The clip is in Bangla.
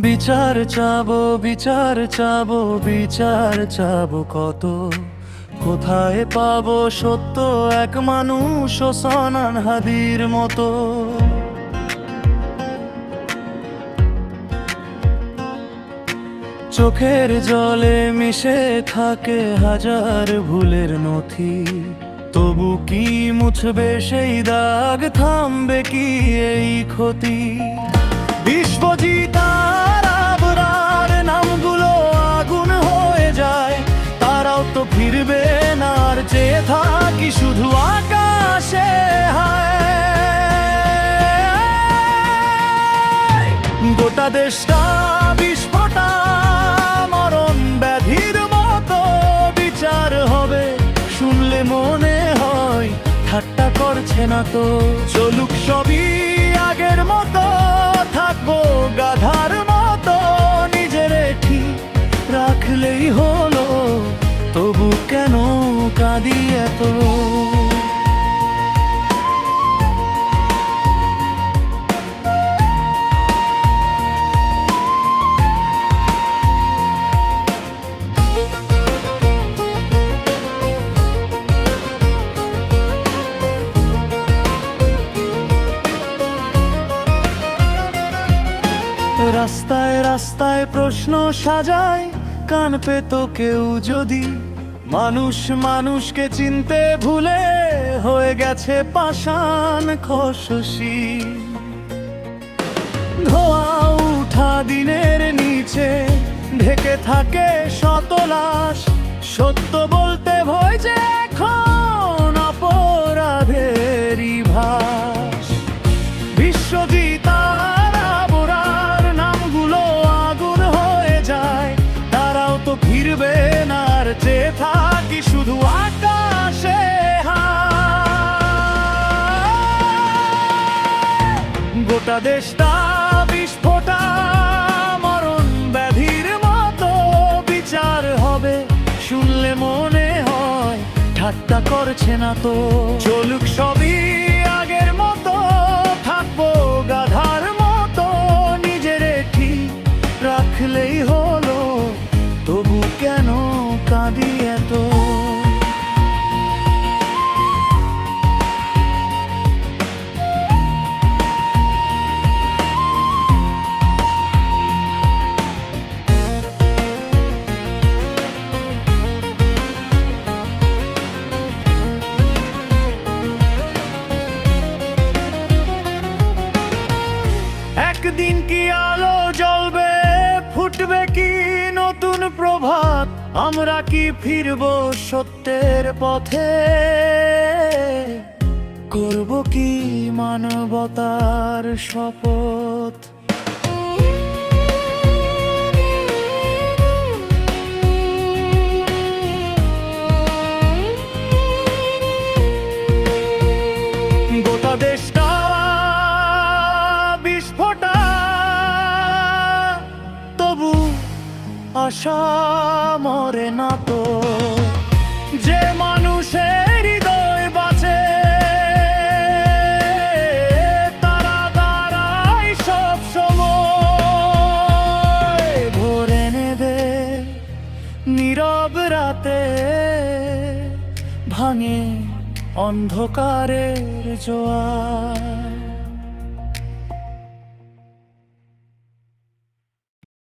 বিচার চাবো বিচার চাবো বিচার চাবো কত? কোথায় পাবো সত্য এক মানুষ সনান হাদির মতো? চোখের জলে মিশে থাকে হাজার ভুলের নথি। তবু কি মুছবে সেই দাগ, থামবে কি এই ক্ষতি? গোটা দেশটা বিস্ফোটা, মরণ ব্যাধির মতো বিচার হবে। শুনলে মনে হয় ঠাট্টা করছে না তো। চলুক সবই আগের মতো, থাকব গাধার রাস্তায় রাস্তায় প্রশ্ন সাজায়, কান পেত কেউ যদি মানুষ মানুষকে চিনতে ভুলে হয়ে গেছে পাষাণ খসসি। ধোয়া উঠা দিনের নিচে, ঢেকে থাকে শত লাশ, সত্য বলতে ভয় যে ফিরবে না আর চেয়ে থাকি শুধু আকাশে গোটা দেশটা বিস্ফোটা, মরণ ব্যাধির মতো বিচার হবে। শুনলে মনে হয়, ঠাট্টা করছে না তো। চলুক সবই কাঁদি এত। একদিন কি আলো জ্বলবে? ফুটবে কি নতুন প্রভাত? আমরা কি ফিরব সত্যের পথে? করব কি মানবতার শপথ? আশা মরে না তো। যে মানুষের হৃদয় বাঁচে, তারা দাঁড়ায় সব সময় ভরে নেবে। নীরব রাতে ভাঙে অন্ধকারের জোয়ার।